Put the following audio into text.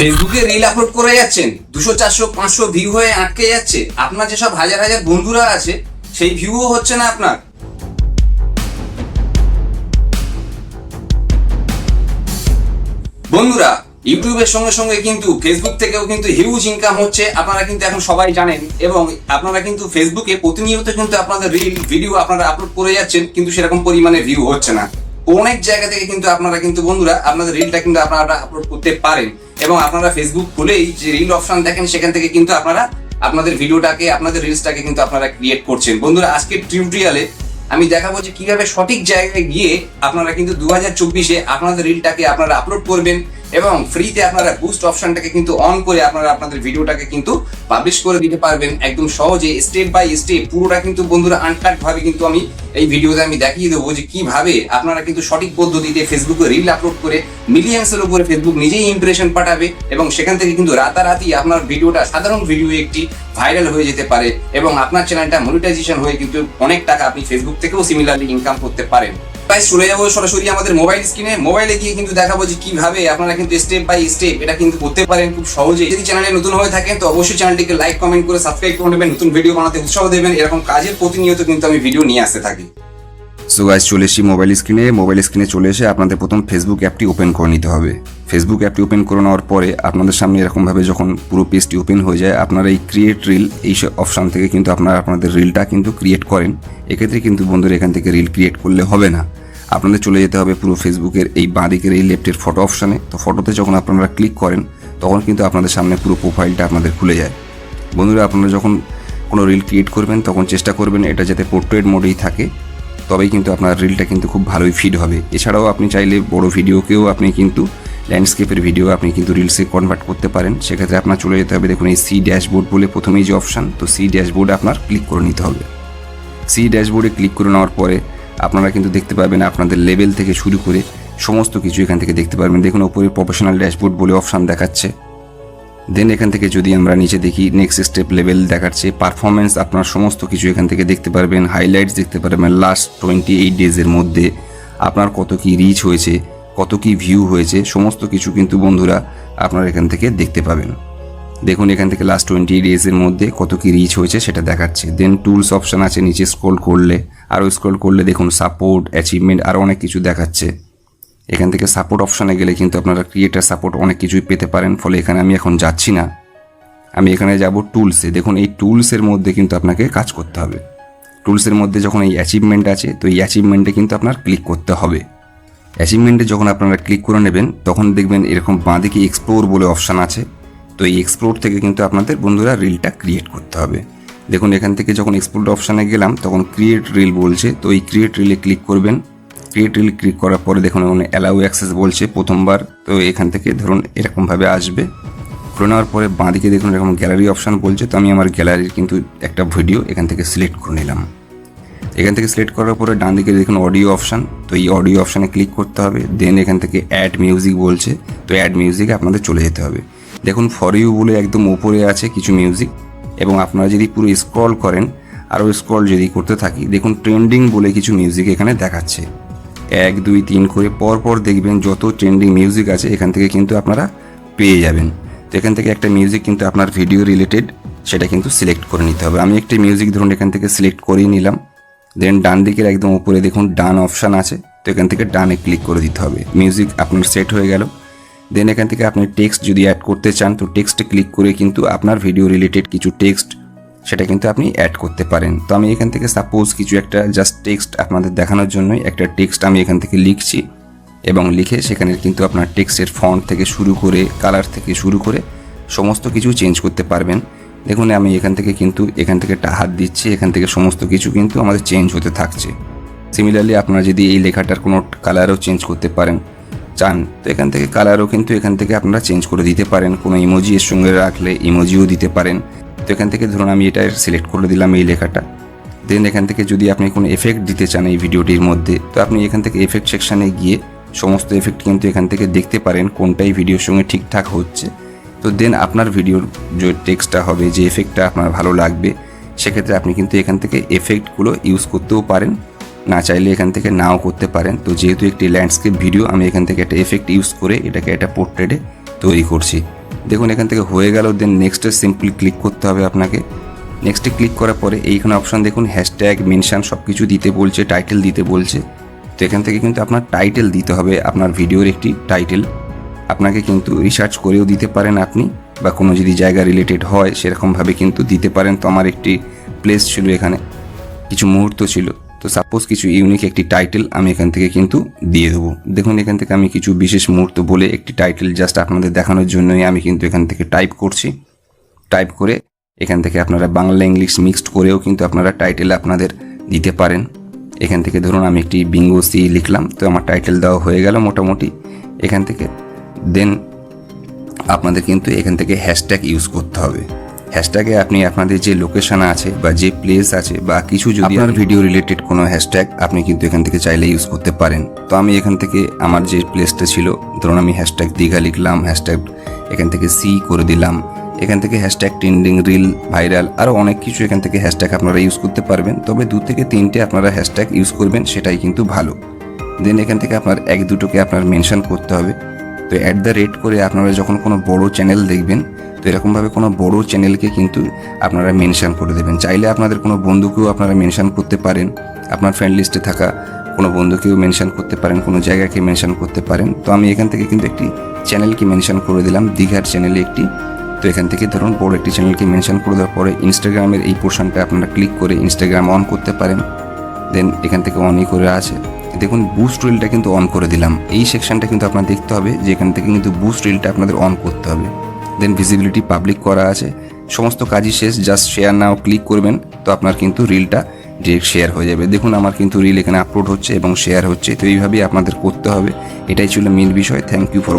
ফেসবুকে reel upload করে যাচ্ছেন, দুশো, চারশো, পাঁচশো ভিউ হয়ে আটকে যাচ্ছে। আপনার যেসব হাজার হাজার বন্ধুরা আছে, সেই ভিউও হচ্ছে না আপনার। বন্ধুরা, ইউটিউবের সঙ্গে সঙ্গে কিন্তু ফেসবুক থেকেও কিন্তু হিউজ ইনকাম হচ্ছে, আপনারা কিন্তু এখন সবাই জানেন। এবং আপনারা কিন্তু ফেসবুকে প্রতিনিয়ত কিন্তু আপনাদের রিল ভিডিও আপনারা আপলোড করে যাচ্ছেন, কিন্তু সেরকম পরিমাণে ভিউ হচ্ছে না। অনেক জায়গা থেকে কিন্তু আপনারা কিন্তু বন্ধুরা আপনাদের রিলটা কিন্তু আপনারা আপলোড করতে পারেন এবং আপনারা ফেসবুক খুলেই যে রিল অপশন দেখেন, সেখান থেকে কিন্তু আপনারা আপনাদের ভিডিওটাকে আপনাদের রিলসটাকে কিন্তু আপনারা ক্রিয়েট করছেন। বন্ধুরা, আজকের টিউটোরিয়ালে আমি দেখাবো যে কীভাবে সঠিক জায়গায় গিয়ে আপনারা কিন্তু দু হাজার চব্বিশে আপনাদের রিলটাকে আপনারা আপলোড করবেন এবং ফ্রিতে আপনারা বুস্ট অপশনটাকে কিন্তু অন করে আপনারা আপনাদের ভিডিওটাকে কিন্তু পাবলিশ করে দিতে পারবেন একদম সহজে স্টেপ বাই স্টেপ পুরোটা কিন্তু বন্ধুরা আনকাট ভাবে কিন্তু আমি এই ভিডিওতে আমি দেখিয়ে দেবো যে কীভাবে আপনারা কিন্তু সঠিক পদ্ধতিতে ফেসবুকে রিল আপলোড করে মিলিয়ন্সের উপরে ফেসবুক নিজেই ইমপ্রেশন পাঠাবে এবং সেখান থেকে কিন্তু রাতারাতি আপনার ভিডিওটা সাধারণ ভিডিও একটি ভাইরাল হয়ে যেতে পারে এবং আপনার চ্যানেলটা মনিটাইজেশন হয়ে কিন্তু অনেক টাকা আপনি ফেসবুক থেকেও সিমিলারলি ইনকাম করতে পারেন। তাই চলে যাব সরাসরি আমাদের মোবাইল স্ক্রিনে মোবাইলে গিয়ে কিন্তু দেখাবো যে কীভাবে আপনারা কিন্তু স্টেপ বাই স্টেপ এটা কিন্তু করতে পারেন খুব সহজে। যদি চ্যানেলে নতুন হয়ে থাকেন, তো অবশ্যই চ্যানেলটিকে লাইক কমেন্ট করে সাবস্ক্রাইব করে নেবেন, নতুন ভিডিও বানাতে উৎসাহ দেবেন। এরকম কাজের প্রতিনিয়ত কিন্তু আমি ভিডিও নিয়ে আসতে থাকি। সো গাইজ চলে এসেছি মোবাইল স্ক্রিনে মোবাইল স্ক্রিনে চলে এসে আপনাদের প্রথম ফেসবুক অ্যাপটি ওপেন করে নিতে হবে। ফেসবুক অ্যাপটি ওপেন করে নেওয়ার পরে আপনাদের সামনে এরকমভাবে যখন পুরো পেজটি ওপেন হয়ে যায়, আপনারা এই ক্রিয়েট রিল এই অপশান থেকে কিন্তু আপনারা আপনাদের রিলটা কিন্তু ক্রিয়েট করেন। এক্ষেত্রে কিন্তু বন্ধুরা এখান থেকে রিল ক্রিয়েট করলে হবে না। আপনাদের চলে যেতে হবে পুরো ফেসবুকের এই বাঁদিকের এই লেফটের ফটো অপশানে তো ফটোতে যখন আপনারা ক্লিক করেন, তখন কিন্তু আপনাদের সামনে পুরো প্রোফাইলটা আপনাদের খুলে যায়। বন্ধুরা, আপনারা যখন কোনো রিল ক্রিয়েট করবেন, তখন চেষ্টা করবেন এটা যাতে পোর্ট্রেট মোডেই থাকে। তবেই কিন্তু আপনার রিলটা কিন্তু খুব ভালোই ফিড হবে। এছাড়াও আপনি চাইলে বড় ভিডিওকেও আপনি কিন্তু ল্যান্ডস্কেপের ভিডিও আপনি কিন্তু রিলসে কনভার্ট করতে পারেন। সেক্ষেত্রে আপনার চলে যেতে হবে দেখুন এই সি ড্যাশবোর্ড বলে প্রথমেই যে অপশান তো সি ড্যাশবোর্ডে আপনার ক্লিক করে নিতে হবে। সি ড্যাশবোর্ডে ক্লিক করে নেওয়ার পরে আপনারা কিন্তু দেখতে পাবেন আপনাদের লেভেল থেকে শুরু করে সমস্ত কিছু এখান থেকে দেখতে পারবেন। দেখুন ওপরে প্রফেশনাল ড্যাশবোর্ড বলে অপশান দেখাচ্ছে। দেন এখান থেকে যদি আমরা নিচে দেখি নেক্সট স্টেপ লেভেল দেখাচ্ছে পারফরমেন্স আপনার সমস্ত কিছু এখান থেকে দেখতে পারবেন হাইলাইটস দেখতে পারবেন লাস্ট টোয়েন্টি এইট ডেজের মধ্যে আপনার কত কি রিচ হয়েছে, কত কি ভিউ হয়েছে, সমস্ত কিছু কিন্তু বন্ধুরা আপনারা এখান থেকে দেখতে পাবেন। দেখুন এখান থেকে লাস্ট টোয়েন্টি ডেজের মধ্যে কত কি রিচ হয়েছে সেটা দেখাচ্ছে। দেন টুলস অপশান আছে, নিচে স্ক্রোল করলে, আরও স্ক্রোল করলে দেখুন সাপোর্ট অ্যাচিভমেন্ট আরও অনেক কিছু দেখাচ্ছে। এখান থেকে সাপোর্ট অপশানে গেলে কিন্তু আপনারা ক্রিয়েটার সাপোর্ট অনেক কিছুই পেতে পারেন, ফলে এখানে আমি এখন যাচ্ছি না। আমি এখানে যাব টুলসে দেখুন, এই টুলসের মধ্যে কিন্তু আপনাকে কাজ করতে হবে। টুলসের মধ্যে যখন এই অ্যাচিভমেন্ট আছে, তো এই অ্যাচিভমেন্টে কিন্তু আপনার ক্লিক করতে হবে। অ্যাচিভমেন্টে যখন আপনারা ক্লিক করে নেবেন, তখন দেখবেন এরকম বাঁদিকে এক্সপ্লোর বলে অপশান আছে। তো এই এক্সপ্লোর থেকে কিন্তু আপনাদের বন্ধুরা রিলটা ক্রিয়েট করতে হবে। দেখুন, এখান থেকে যখন এক্সপ্লোর অপশানে গেলাম, তখন ক্রিয়েট রিল বলছে। তো এই ক্রিয়েট রিলে ক্লিক করবেন। ক্রিয়েট রিল ক্লিক করার পরে দেখুন এখানে অ্যালাউ অ্যাক্সেস বলছে প্রথমবার। তো এখান থেকে ধরুন এরকমভাবে আসবে। করে নেওয়ার পরে বাঁদিকে দেখুন এরকম গ্যালারি অপশান বলছে। তো আমি আমার গ্যালারির কিন্তু একটা ভিডিও এখান থেকে সিলেক্ট করে নিলাম। এখান থেকে সিলেক্ট করার পরে ডান দিকে দেখুন অডিও অপশান তো এই অডিও অপশানে ক্লিক করতে হবে। দেন এখান থেকে অ্যাড মিউজিক বলছে। তো অ্যাড মিউজিকে আপনাদের চলে যেতে হবে। দেখুন ফর ইউ বলে একদম উপরে আছে কিছু মিউজিক এবং আপনারা যদি পুরো স্ক্রল করেন, আরও স্ক্রল যদি করতে থাকি, দেখুন ট্রেন্ডিং বলে কিছু মিউজিক এখানে দেখাচ্ছে। এক, দুই, তিন করে পর পর দেখবেন যত ট্রেন্ডিং মিউজিক আছে, এখান থেকে কিন্তু আপনারা পেয়ে যাবেন। তো এখান থেকে একটা মিউজিক কিন্তু আপনার ভিডিও রিলেটেড সেটা কিন্তু সিলেক্ট করে নিতে হবে। আমি একটি মিউজিক ধরুন এখান থেকে সিলেক্ট করেই নিলাম। দেন ডান দিকের একদম উপরে দেখুন ডান অপশান আছে। তো এখান থেকে ডানে ক্লিক করে দিতে হবে। মিউজিক আপনার সেট হয়ে গেল। দেন এখান থেকে আপনি টেক্সট যদি অ্যাড করতে চান, তো টেক্সটে ক্লিক করে কিন্তু আপনার ভিডিও রিলেটেড কিছু টেক্সট সেটা কিন্তু আপনি অ্যাড করতে পারেন। তো আমি এখান থেকে সাপোজ কিছু একটা জাস্ট টেক্সট আপনাদের দেখানোর জন্যই একটা টেক্সট আমি এখান থেকে লিখছি এবং লিখে সেখানে কিন্তু আপনার টেক্সটের ফন্ট থেকে শুরু করে কালার থেকে শুরু করে সমস্ত কিছু চেঞ্জ করতে পারবেন। দেখুন, আমি এখান থেকে কিন্তু এখান থেকে হাত দিচ্ছি, এখান থেকে সমস্ত কিছু কিন্তু আমাদের চেঞ্জ হতে থাকছে। সিমিলারলি আপনারা যদি এই লেখাটার কোনো কালারও চেঞ্জ করতে পারেন, চান, তো এখান থেকে কালারও কিন্তু এখান থেকে আপনারা চেঞ্জ করে দিতে পারেন। কোনো ইমোজি এর সঙ্গে রাখলে ইমোজিও দিতে পারেন। তো এখান থেকে ধরুন আমি এটা সিলেক্ট করে দিলাম এই লেখাটা। দেন এখান থেকে যদি আপনি কোনো এফেক্ট দিতে চান এই ভিডিওটির মধ্যে, তো আপনি এখান থেকে এফেক্ট সেকশানে গিয়ে সমস্ত এফেক্ট কিন্তু এখান থেকে দেখতে পারেন কোনটাই ভিডিওর সঙ্গে ঠিকঠাক হচ্ছে। তো দেন আপনার ভিডিওর যে টেক্সটটা হবে, যে এফেক্টটা আপনার ভালো লাগবে, সেক্ষেত্রে আপনি কিন্তু এখান থেকে এফেক্টগুলো ইউজ করতেও পারেন। না চাইলে এখান থেকে নাও করতে পারেন। তো যেহেতু একটি ল্যান্ডস্কেপ ভিডিও আমি এখান থেকে একটা এফেক্ট ইউজ করে এটাকে একটা পোর্ট্রেটে তৈরি করছি। দেখুন, এখান থেকে হয়ে গেল দেন নেক্সটে সিম্পলি ক্লিক করতে হবে আপনাকে। নেক্সটে ক্লিক করার পরে এইখানে অপশন দেখুন হ্যাশট্যাগ মেনশন সব কিছু দিতে বলছে টাইটেল দিতে বলছে। তো এখান থেকে কিন্তু আপনার টাইটেল দিতে হবে, আপনার ভিডিওর একটি টাইটেল আপনাকে কিন্তু রিসার্চ করেও দিতে পারেন আপনি, বা কোনো যদি জায়গা রিলেটেড হয়, সেরকমভাবে কিন্তু দিতে পারেন। তো আমার একটি প্লেস ছিল এখানে, কিছু মুহূর্ত ছিল। তো সাপোজ কিছু ইউনিক একটি টাইটেল আমি এখান থেকে কিন্তু দিয়ে দেবো। দেখুন, এখান থেকে আমি কিছু বিশেষ মুহূর্ত বলে একটি টাইটেল জাস্ট আপনাদের দেখানোর জন্যই আমি কিন্তু এখান থেকে টাইপ করছি। টাইপ করে এখান থেকে আপনারা বাংলা ইংলিশ মিক্সড করেও কিন্তু আপনারা টাইটেল আপনাদের দিতে পারেন। এখান থেকে ধরুন, আমি একটি বিঙ্গো সি লিখলাম, তো আমার টাইটেল দেওয়া হয়ে গেল মোটামুটি। এখান থেকে দেন আপনাদের কিন্তু এখান থেকে হ্যাশট্যাগ ইউজ করতে হবে। হ্যাশট্যাগে আপনি আপনাদের যে লোকেশন আছে বা যে প্লেস আছে বা কিছু যদি আপনার ভিডিও রিলেটেড কোনো হ্যাশট্যাগ আপনি কিন্তু এখান থেকে চাইলে ইউজ করতে পারেন। তো আমি এখান থেকে আমার যে প্লেসটা ছিল ধরুন আমি হ্যাশট্যাগ দীঘা লিখলাম হ্যাশট্যাগ এখান থেকে সি করে দিলাম। এখান থেকে হ্যাশট্যাগ ট্রেন্ডিং রিল ভাইরাল আরও অনেক কিছু এখান থেকে হ্যাশট্যাগ আপনারা ইউজ করতে পারবেন। তবে দু থেকে তিনটে আপনারা হ্যাশট্যাগ ইউজ করবেন সেটাই কিন্তু ভালো। দেন এখান থেকে আপনার এক দুটোকে আপনার মেনশন করতে হবে। তো অ্যাট দ্য রেট করে আপনারা যখন কোনো বড় চ্যানেল দেখবেন এরকমভাবে কোনো বড় চ্যানেলকে কিন্তু আপনারা মেনশন করে দেবেন। চাইলে আপনাদের কোনো বন্ধুকেও আপনারা মেনশন করতে পারেন। আপনার ফ্রেন্ড লিস্টে থাকা কোনো বন্ধুকেও মেনশন করতে পারেন, কোনো জায়গাকে মেনশন করতে পারেন। তো আমি এখান থেকে কিন্তু একটি চ্যানেলকে মেনশন করে দিলাম, দীঘার চ্যানেলে একটি। তো এখান থেকে ধরুন বড় একটি চ্যানেলকে মেনশন করে দেওয়ার পরে ইনস্টাগ্রামের এই পোর্শনটা আপনারা ক্লিক করে ইনস্টাগ্রাম অন করতে পারেন। দেন এখান থেকে অনই করে আছে। দেখুন বুস্ট রিলটা কিন্তু অন করে দিলাম। এই সেকশনটা কিন্তু আপনার দেখতে হবে যে এখান থেকে কিন্তু বুস্ট রিলটা আপনাদের অন করতে হবে। দেন ভিজিবিলিটি পাবলিক করা আছে। সমস্ত কাজই শেষ জাস্ট শেয়ার নাও ক্লিক করবেন, তো আপনার কিন্তু রিলটা ডিরেক্ট শেয়ার হয়ে যাবে। দেখুন আমার কিন্তু রিল এখানে আপলোড হচ্ছে এবং শেয়ার হচ্ছে, তো এইভাবেই আপনাদের করতে হবে। এটাই ছিল মেন বিষয়। Thank you for